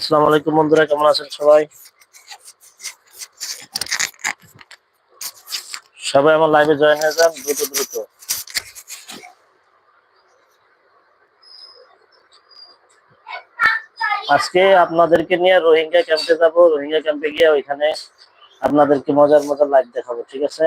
আসসালামু আলাইকুম বন্ধুরা, কেমন আছেন সবাই? সবাই আমার লাইভে জয়েন হয়ে যান, দ্রুত দ্রুত। আজকে আপনাদেরকে নিয়ে রোহিঙ্গা ক্যাম্পে যাব। রোহিঙ্গা ক্যাম্পে গিয়ে ওইখানে আপনাদেরকে মজার মজার লাইভ দেখাবো, ঠিক আছে?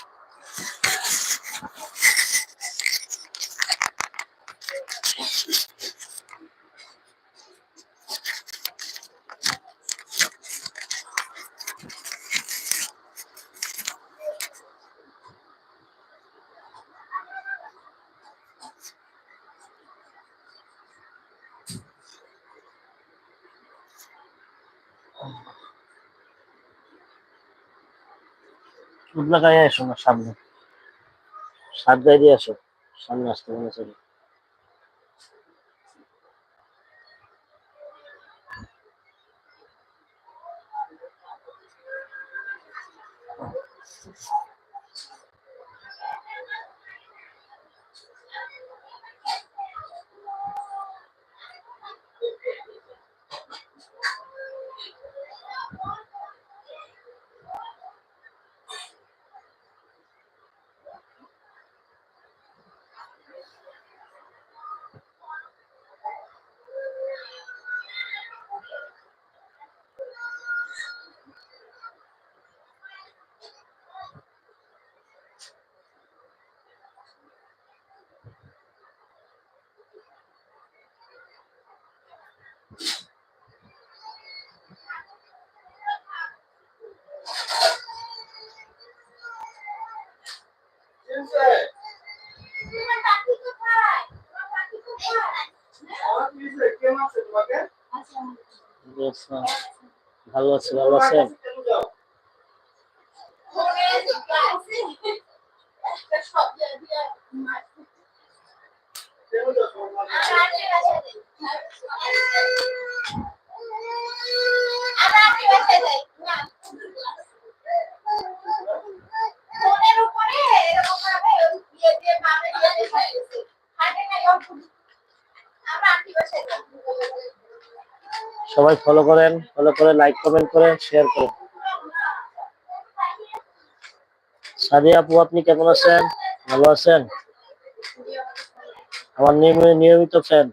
উদলা আসো না সামনে। সাত দিয়ে আসো সামনে আসতে মনে চলে। ভালো আছে ভালো আছেন? আমরা আন্টি বাসায় সবাই ফলো করেন ফলো করে লাইক কমেন্ট করেন শেয়ার করেন। সাদিয়া আপু, আপনি কেমন আছেন? ভালো আছেন? আমার নিয়মিত ফ্যান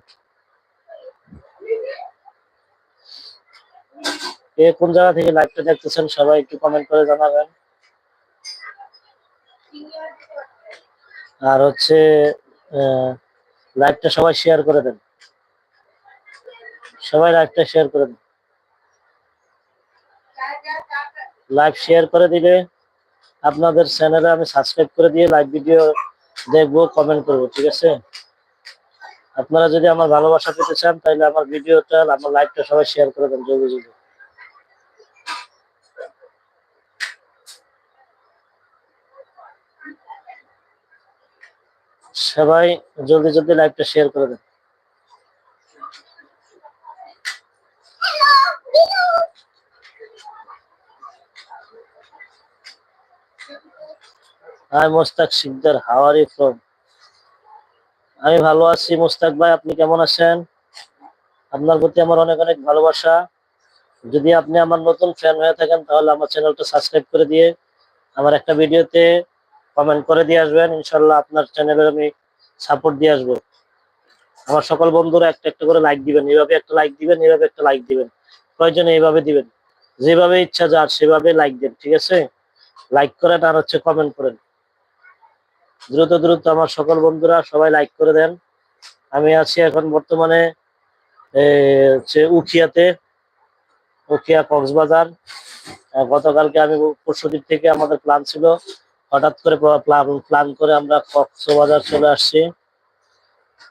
কে কোন জায়গা থেকে লাইভটা দেখতেছেন, সবাই একটু কমেন্ট করে জানাবেন। আর হচ্ছে লাইভটা সবাই শেয়ার করে দেন। সবাই লাইভটা শেয়ার করে লাইভ শেয়ার করে দিলে আপনাদের চ্যানেলে আমি সাবস্ক্রাইব করে দিয়ে লাইভ ভিডিও দেখব কমেন্ট করব, ঠিক আছে? আপনারা যদি আমার ভালোবাসা পেতে চান, তাহলে আমার ভিডিওটা আমার লাইভটা সবাই শেয়ার করে দেন, জলদি জলদি। সবাই জলদি জলদি লাইভটা শেয়ার করে দেন। Hi Mostak Shikder how are you from আমি ভালো আছি মোস্তাক ভাই, আপনি কেমন আছেন? আপনার প্রতি আমার অনেক অনেক ভালোবাসা। যদি আপনি আমার নতুন ফ্যান হয়ে থাকেন, তাহলে আমার চ্যানেলটা সাবস্ক্রাইব করে দিয়ে আমার একটা ভিডিওতে কমেন্ট করে দিয়ে আসবেন। ইনশাল্লাহ আপনার চ্যানেলে আমি সাপোর্ট দিয়ে আসব। আমার সকল বন্ধুরা একটা একটা করে লাইক দিবেন। এইভাবে একটা লাইক দিবেন এইভাবে একটা লাইক দিবেন। প্রয়োজনে এইভাবে দিবেন। যেভাবে ইচ্ছা যার, সেভাবে লাইক দেন, ঠিক আছে? লাইক করেন আর হচ্ছে কমেন্ট করেন। দ্রুত দ্রুত আমার সকল বন্ধুরা সবাই লাইক করে দেন। আমি আছি এখন বর্তমানে হচ্ছে উখিয়াতে, উখিয়া কক্সবাজার। গতকালকে আমি পরশুদিন থেকে আমাদের প্ল্যান ছিল, হঠাৎ করে প্ল্যান করে আমরা কক্সবাজার চলে আসছি।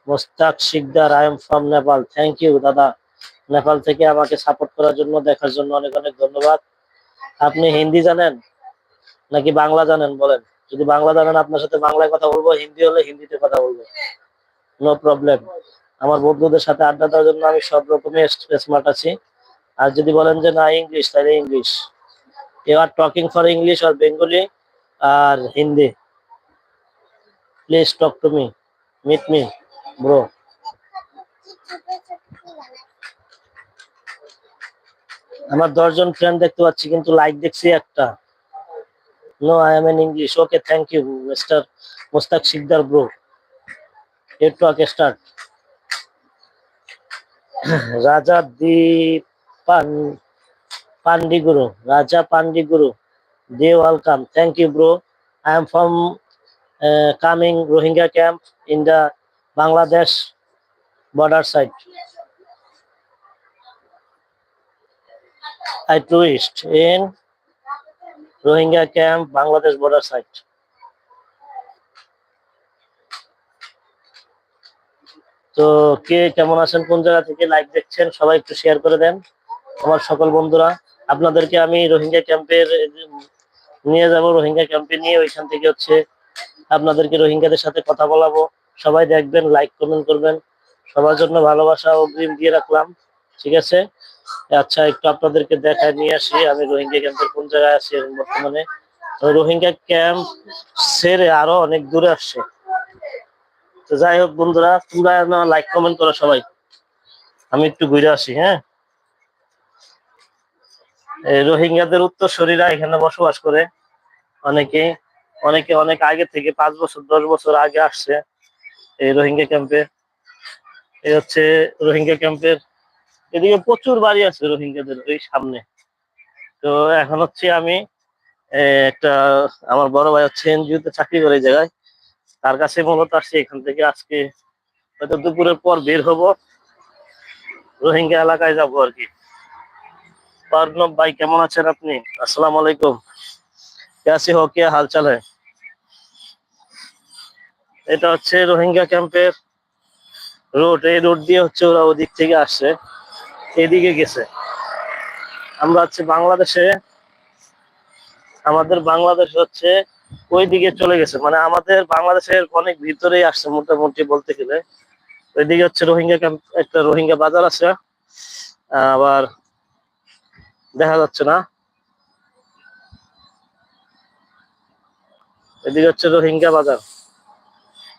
Mostak Shikder I am from Nepal thank you দাদা। নেপাল থেকে আমাকে সাপোর্ট করার জন্য, দেখার জন্য অনেক অনেক ধন্যবাদ। আপনি হিন্দি জানেন? নাকি বাংলা জানেন বলেন? যদি বাংলা জানেন, আপনার সাথে বাংলায় কথা বলব, হিন্দি হলে হিন্দিতে কথা বলব। নো প্রবলেম আমার বন্ধুদের সাথে আড্ডা দেওয়ার জন্য আমি সব রকমই স্মার্ট আছি। আর যদি বলেন যে না ইংলিশ তাহলে English you are talking for English are Bengali are Hindi. Please talk to me meet me bro আমার দশজন ফ্রেন্ড দেখতে পাচ্ছি, কিন্তু লাইক দেখছি একটা। No I am in English okay thank you mister Mustak Shikder bro এর talk start Raja the পান Pandiguru Raja Pandiguru the welcome thank you bro I am from coming Rohingya camp in the Bangladesh border side. I tourist in Rohingya camp, Bangladesh border side. তো কে কেমন আছেন, কোন জায়গা থেকে like দেখছেন, সবাই একটু শেয়ার করে দেন। আমার সকল বন্ধুরা, আপনাদেরকে আমি রোহিঙ্গা ক্যাম্পের নিয়ে যাব, রোহিঙ্গা ক্যাম্পে নিয়ে ওইখান থেকে হচ্ছে আপনাদেরকে রোহিঙ্গাদের সাথে কথা বলাবো। সবাই দেখবেন লাইক কমেন্ট করবেন। সবার জন্য ভালোবাসা অগ্রিম দিয়ে রাখলাম। ঠিক আছে? আচ্ছা একটু আপনাদেরকে দেখায় নিয়ে আসি। আমি রোহিঙ্গা ক্যাম্পের কোন জায়গায় এখন বর্তমানে? রোহিঙ্গা ক্যাম্প সেরে আরও অনেক দূরে আসছে। তো যাই হোক বন্ধুরা, তোমরা লাইক কমেন্ট করো সবাই। আমি একটু ঘুরে আসি হ্যাঁ? রোহিঙ্গাদের উত্তর শরীরা এখানে বসবাস করে। অনেকে অনেকে অনেক আগে থেকে পাঁচ বছর, দশ বছর আগে আসছে এই রোহিঙ্গা ক্যাম্পে। এই হচ্ছে রোহিঙ্গা ক্যাম্পের এদিকে প্রচুর বাড়ি আছে রোহিঙ্গাদের ওই সামনে। তো এখন হচ্ছে আমি একটা আমার বড় ভাই হচ্ছে এনজিওতে চাকরি করে জায়গায়। তার কাছে মূলত আসছি এখান থেকে আজকে, হয়তো দুপুরের পর বের হব। রোহিঙ্গা এলাকায় যাব আর কি। পার্নব ভাই, কেমন আছেন আপনি? আসসালাম আলাইকুম। কেসে হোক কে হাল চালে এটা হচ্ছে রোহিঙ্গা ক্যাম্পের রোড। এই রোড দিয়ে হচ্ছে ওরা ওদিক থেকে আসছে। এদিকে গেছে। আমরা হচ্ছে বাংলাদেশে, আমাদের বাংলাদেশ হচ্ছে ওই দিকে চলে গেছে। মানে আমাদের বাংলাদেশের অনেক ভিতরেই আসছে মোটামুটি বলতে গেলে। ওইদিকে হচ্ছে রোহিঙ্গা ক্যাম্প একটা রোহিঙ্গা বাজার আছে। আবার দেখা যাচ্ছে না। এদিকে হচ্ছে রোহিঙ্গা বাজার।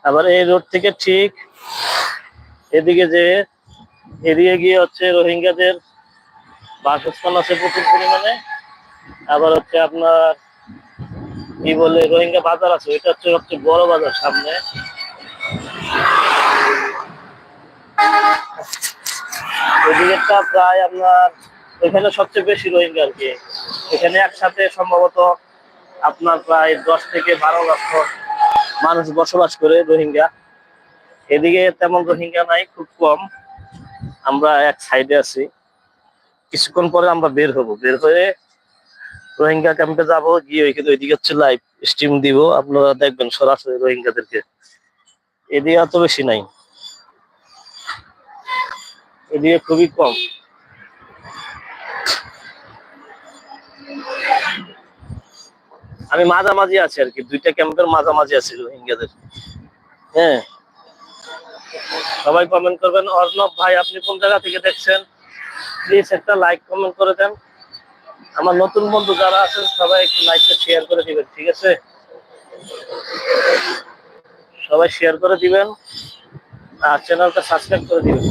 আবার এই রোড থেকে ঠিক এদিকে যে এদিকে গিয়ে হচ্ছে রোহিঙ্গাদের বাসস্থান আছে প্রচুর পরিমাণে। আবার হচ্ছে আপনার কি বলে, রোহিঙ্গা বাজার আছে, এটা হচ্ছে সবচেয়ে বড় বাজার সামনে। এদিকেরটা প্রায় আপনার, এখানে সবচেয়ে বেশি রোহিঙ্গা আর কি। এখানে একসাথে সম্ভবত আপনার প্রায় দশ থেকে বারো লক্ষ মানুষ বসবাস করে রোহিঙ্গা। এদিকে তেমন রোহিঙ্গা নাই, খুব কম। আমরা এক সাইডে আছি। কিছুক্ষণ পরে আমরা বের হব। বের হয়ে রোহিঙ্গা ক্যাম্পে যাব, গিয়ে ওইখানে ওইদিকে হচ্ছে লাইভ স্ট্রিম দিব। আপনারা দেখবেন সরাসরি রোহিঙ্গাদেরকে। এদিকে অত বেশি নাই। এদিকে খুবই কম। আমি মাঝামাঝি আছি আর কি। দুইটা ক্যাম্পের মাঝামাঝি আছি রোহিঙ্গাদের। হ্যাঁ। সবাই কমেন্ট করবেন। অর্ণব ভাই, আপনি কোন জায়গা থেকে দেখছেন? প্লিজ একটা লাইক কমেন্ট করে দেন। আমার নতুন বন্ধু যারা আছেন, সবাই একটু লাইকটা শেয়ার করে দিবেন, ঠিক আছে? সবাই শেয়ার করে দিবেন আর চ্যানেলটা সাবস্ক্রাইব করে দিবেন।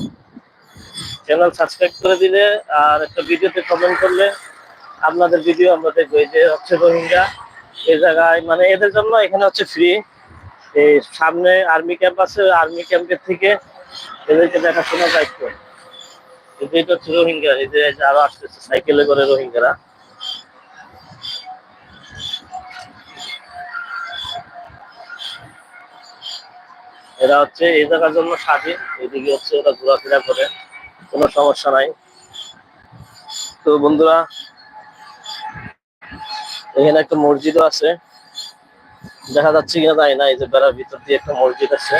চ্যানেল সাবস্ক্রাইব করে দিলে আর একটা ভিডিওতে কমেন্ট করলে আপনাদের ভিডিও আমরা দেখব। যে হচ্ছে রোহিঙ্গা, এই জায়গায় মানে এদের জন্য এখানে হচ্ছে ফ্রি এই সামনে আর্মি ক্যাম্প আছে, আর্মি ক্যাম্পের থেকে এদেরকে দেখাশোনার দায়িত্ব। যে এটা হচ্ছে রোহিঙ্গা, এই যে আরও আসতেছে, সাইকেলে করে রোহিঙ্গারা। এরা হচ্ছে, এই জায়গার জন্য স্বাধীন, এদিকে হচ্ছে ওরা ঘোরাফেরা করে, কোনো সমস্যা নাই। তো বন্ধুরা, এখানে একটা মসজিদও আছে। দেখা যাচ্ছে কিনা তাই না, এই যে বেড়ার ভিতর দিয়ে একটা মসজিদ আছে।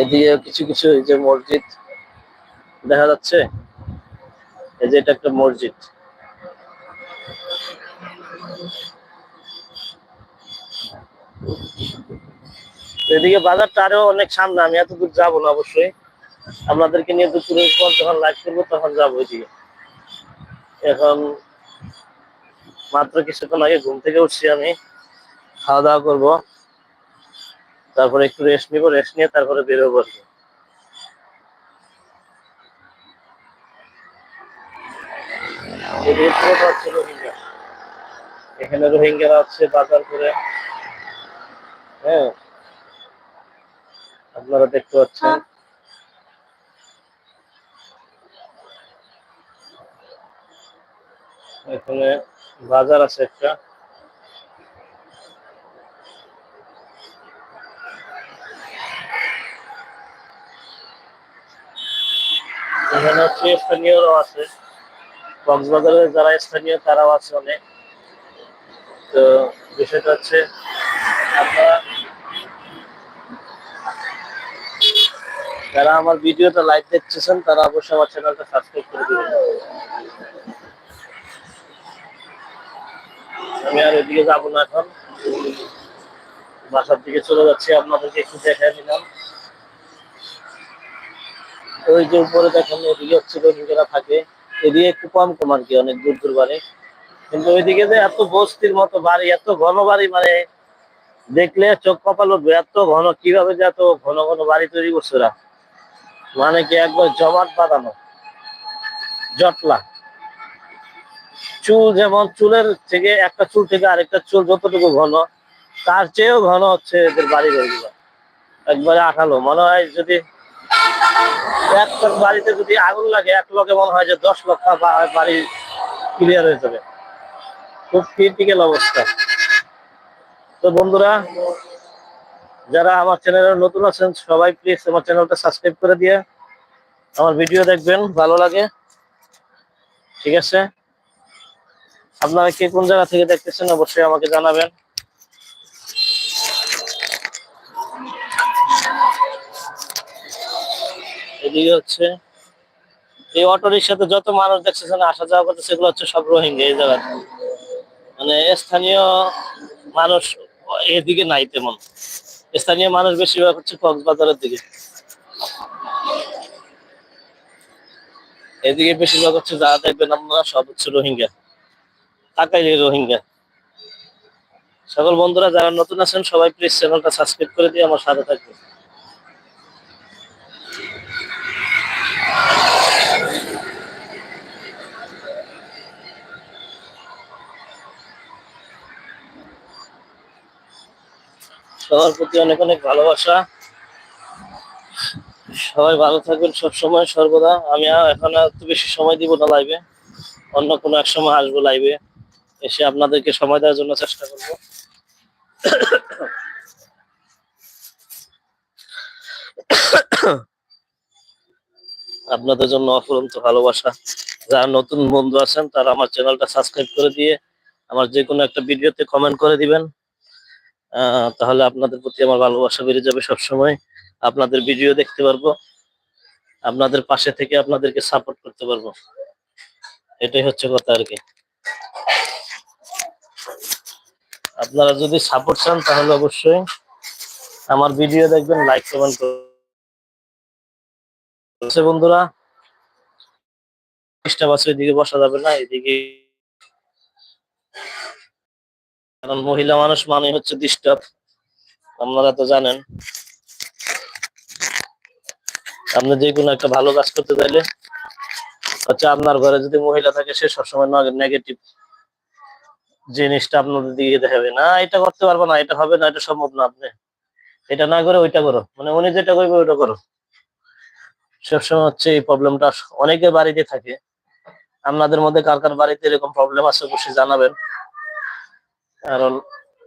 এদিকে কিছু কিছু এই যে মসজিদ দেখা যাচ্ছে। এই যে এটা একটা মসজিদ। এদিকে বাজারটা আরও অনেক সামনে, আমি এত দূর যাব না অবশ্যই। আপনাদেরকে নিয়ে দুপুরের পর যখন লাইভ করব তখন যাব ওইদিকে এখন মাত্র কিছুক্ষণ আগে ঘুম থেকে উঠছি আমি। খাওয়া দাওয়া করব। তারপরে একটু রেস্ট নিবো রেস্ট নিয়ে তারপরে বেরোবো রোহিঙ্গা। এখানে রোহিঙ্গারা হচ্ছে বাজার করে। হ্যাঁ। আপনারা দেখতে পাচ্ছেন। এখানে বাজার আছে একটা। এখানে হচ্ছে স্থানীয়রাও আছে। কক্সবাজারের যারা স্থানীয়, তারাও আছে অনেক। তো বিষয়টা হচ্ছে আপনারা যারা আমার ভিডিওটা লাইভ দেখতেছেন, তারা অবশ্যই আমার চ্যানেলটা সাবস্ক্রাইব করে দিবেন। আমি আর এদিকে যাব না এখন। বাসার দিকে চলে যাচ্ছি, আপনাদেরকে একটু দেখাই দিলাম। ওই যে উপরে দেখেন এদিকে হচ্ছে রোহিঙ্গারা থাকে। এদিকে একটু কম কম আর কি, অনেক দূর দূর বাড়ি। কিন্তু ওইদিকে যে এত বস্তির মতো বাড়ি, এত ঘন বাড়ি মানে দেখলে চোখ কপাল উঠবে, এত ঘন, কীভাবে যে এত ঘন ঘন বাড়ি তৈরি করছে মানে কি একবার জমাট বাঁধানো, জটলা। চুল যেমন চুলের থেকে একটা চুল থেকে আরেকটা চুল যতটুকু ঘন, তার চেয়েও ঘন হচ্ছে এদের বাড়ি বাড়িগুলো একবারে আঠালো। মনে হয় যদি একটা বাড়িতে যদি আগুন লাগে, এক লগে মনে হয় যে দশ লক্ষ বাড়ি ক্লিয়ার হয়ে যাবে। খুব ক্রিটিক্যাল অবস্থা। তো বন্ধুরা, যারা আমার চ্যানেলে নতুন আছেন, সবাই প্লিজ আমার চ্যানেলটা সাবস্ক্রাইব করে দিয়ে আমার ভিডিও দেখবেন, ভালো লাগে। ঠিক আছে? আপনারা কে কোন জায়গা থেকে দেখতেছেন অবশ্যই আমাকে জানাবেন। এদিকে হচ্ছে, এই অটো রিক্সাতে যত মানুষ দেখতেছেন, আসা যাওয়া করতে সেগুলো হচ্ছে সব রোহিঙ্গা এই জায়গায় মানে স্থানীয় মানুষ এদিকে নাই তেমন। স্থানীয় মানুষ বেশিরভাগ হচ্ছে কক্সবাজারের দিকে। এদিকে বেশিরভাগ হচ্ছে যারা দেখবেন আপনারা সব হচ্ছে রোহিঙ্গা। তাকাইলে রোহিঙ্গা। সকল বন্ধুরা যারা নতুন আছেন, সবাই প্লিজ চ্যানেলটা সাবস্ক্রাইব করে দিয়ে আমার সাথে থাকবেন। সবার প্রতি অনেক অনেক ভালোবাসা। সবাই ভালো থাকবেন সব সময় সর্বদা। আমি এখন একটু বেশি সময় দিব না লাইভে অন্য কোনো এক সময় আসব লাইভে এসে আপনাদেরকে সময় দেওয়ার জন্য চেষ্টা করব। আপনাদের জন্য অফুরন্ত ভালোবাসা। যারা নতুন বন্ধু আছেন, তারা আমার চ্যানেলটা সাবস্ক্রাইব করে দিয়ে আমার যে কোনো একটা ভিডিওতে কমেন্ট করে দিবেন। তাহলে আপনাদের প্রতি আমার ভালোবাসা বেড়ে যাবে সব সময় আপনাদের ভিডিও দেখতে পারব। আপনাদের পাশে থেকে আপনাদেরকে সাপোর্ট করতে পারব। এটাই হচ্ছে কথা আর কি। আপনারা যদি সাপোর্ট চান, তাহলে অবশ্যই আমার ভিডিও দেখবেন লাইক কমেন্ট করবেন। বন্ধুরা ডিস্টার্ব আছে এদিকে বসা যাবে না, এদিকে কারণ মহিলা মানুষ মানে হচ্ছে ডিস্টার্ব আপনারা তো জানেন। আপনি যে কোনো একটা ভালো কাজ করতে চাইলে হচ্ছে আপনার ঘরে যদি মহিলা থাকে, সে সবসময় নেগেটিভ জিনিসটা আপনাদের দিকে দেখাবে না, এটা করতে পারব না, এটা হবে না, এটা সম্ভব না আপনি। এটা না করে ওইটা করো। মানে উনি যেটা করবে ওইটা করো। সবসময় হচ্ছে এই প্রবলেমটা অনেকের বাড়িতে থাকে। আপনাদের মধ্যে কার কার বাড়িতে এরকম প্রবলেম আছে অবশ্যই জানাবেন। কারণ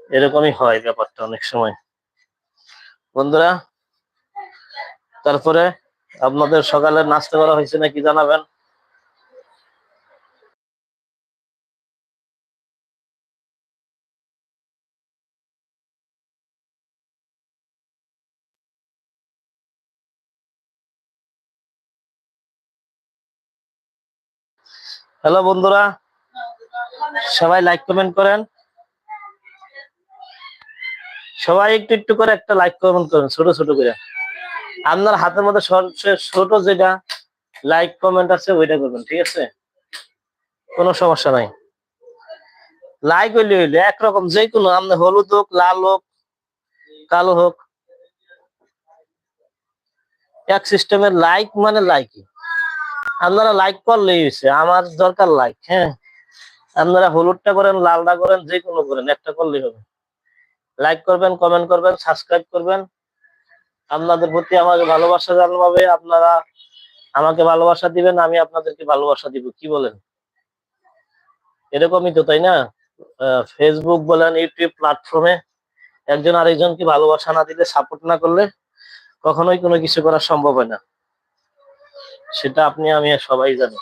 এরকমই হয় ব্যাপারটা অনেক সময়। বন্ধুরা, তারপরে আপনাদের সকালে নাস্তা করা হয়েছে নাকি জানাবেন? হ্যালো বন্ধুরা, সবাই লাইক কমেন্ট করেন। সবাই একটু একটু করে একটা লাইক কমেন্ট করেন, ছোট ছোট করে। আপনার হাতের মধ্যে ছোট যেটা লাইক কমেন্ট আছে, ওইটা করবেন, ঠিক আছে? কোনো সমস্যা নাই। লাইক হইলে হইলে একরকম যে কোনো, আপনি হলুদ হোক, লাল হোক, কালো হোক, এক সিস্টেমের লাইক মানে লাইকই আপনারা লাইক করলেই হয়েছে আমার দরকার লাইক হ্যাঁ? আপনারা হলুদটা করেন, লালটা করেন যে কোনো করেন, একটা করলেই হবে। লাইক করবেন কমেন্ট করবেন সাবস্ক্রাইব করবেন। আপনাদের প্রতি আমাকে ভালোবাসা জানাবে, আপনারা আমাকে ভালোবাসা দিবেন, আমি আপনাদেরকে ভালোবাসা দিব, কি বলেন? এরকমই তো, তাই না? ফেসবুক বলেন ইউটিউব প্ল্যাটফর্মে একজন আরেকজনকে ভালোবাসা না দিলে সাপোর্ট না করলে কখনোই কোনো কিছু করা সম্ভব হয় না। সেটা আপনি আমি সবাই জানি।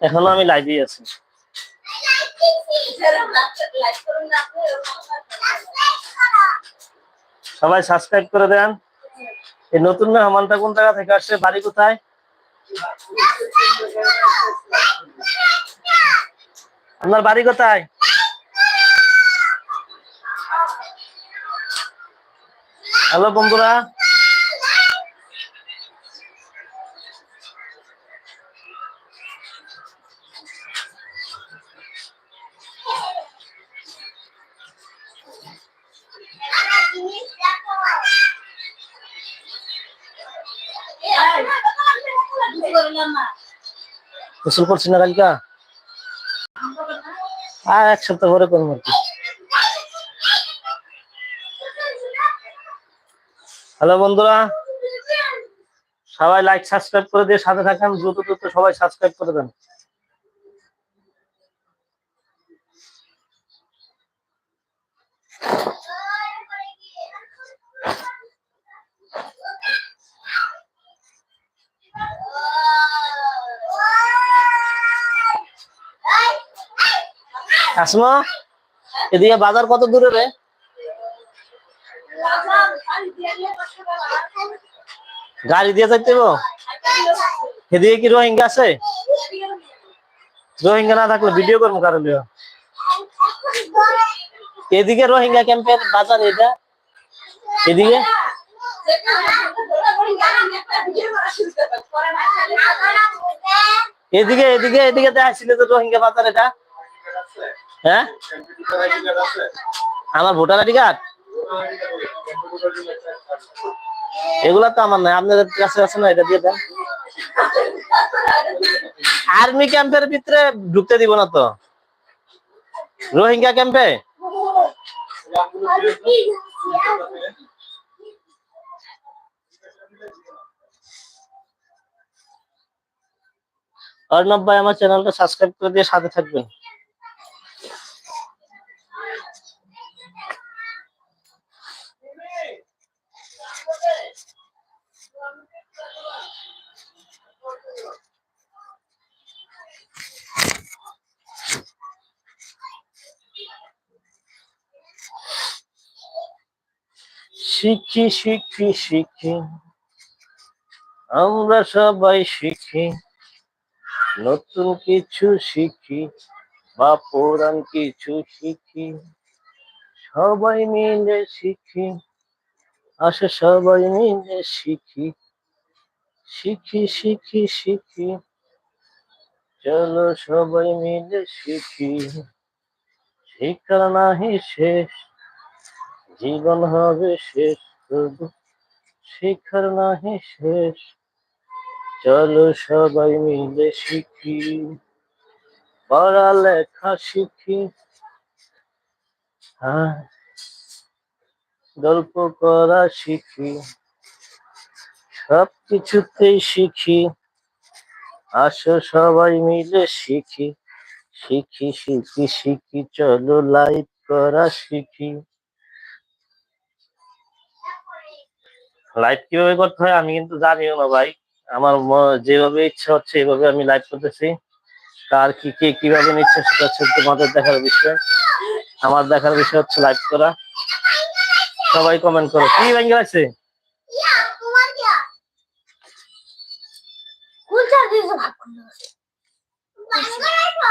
এখনও আমি লাইভে আছি। সবাই সাবস্ক্রাইব করে দেন। এই নতুন হামানটা কোন জায়গা থেকে আসছে? বাড়ি কোথায়? আপনার বাড়ি কোথায়? হ্যালো বন্ধুরা। গোসল করছি না কালকা? আর এক সপ্তাহ পরে করব আর কি। হ্যালো বন্ধুরা, সবাই লাইক সাবস্ক্রাইব করে দিয়ে সাথে থাকেন, দ্রুত দ্রুত সবাই সাবস্ক্রাইব করে দেন। আসমা এদিকে বাজার কত দূরে রে? গাড়ি দিয়ে যাইতে? এদিকে কি রোহিঙ্গা আছে? রোহিঙ্গা না থাকলে ভিডিও করব কারণ এদিকে রোহিঙ্গা ক্যাম্পের বাজার এটা। এদিকে? এদিকে এদিকে এদিকে দেখাচ্ছিল তো রোহিঙ্গা বাজার এটা। হ্যাঁ? আমার ভোটার আইডি কার্ড? এগুলা তো আমার নাই। আপনাদের কাছে আছে না? এটা দিয়ে দেন। আর্মি ক্যাম্পের ভিতরে ঢুকতে দিব না তো? রোহিঙ্গা ক্যাম্পে? অর্ণব ভাই আমার চ্যানেলটা সাবস্ক্রাইব করে দিয়ে সাথে থাকবেন। শিখি শিখি শিখি। আমরা সবাই শিখি। নতুন কিছু শিখি বা পুরান কিছু শিখি। সবাই মিলে শিখি আসে সবাই মিলে শিখি। শিখি শিখি শিখি। চলো সবাই মিলে শিখি। শিক্ষার নাহি শেষ জীবন হবে শেষ শুধু শিক্ষার নাহি শেষ। চলো সবাই মিলে শিখি, পড়ালেখা শিখি। হ্যাঁ গল্প করা শিখি সব কিছুতেই শিখি। আসো সবাই মিলে শিখি শিখি শিখি শিখি, চলো লাইভ করা শিখি। লাইভ কীভাবে করতে হয় আমি কিন্তু জানিও না ভাই। আমার যেভাবে ইচ্ছা হচ্ছে এভাবে আমি লাইভ করতেছি। কার কি কে কীভাবে নিচ্ছে সেটা হচ্ছে তোমাদের দেখার বিষয়। আমার দেখার বিষয় হচ্ছে লাইভ করা। সবাই কমেন্ট করো। কি ভেঙে আছে?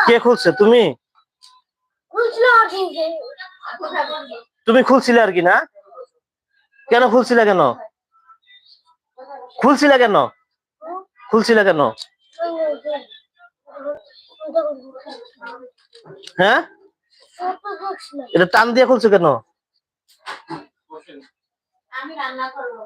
কে? খুলছে তুমি? তুমি খুলছিলে আর কি না? কেন খুলছিলে কেন? খুলছিলে কেন? খুলছিল কেন? হ্যাঁ? এটা টান দিয়ে খুলছো কেন? আমি রান্না করব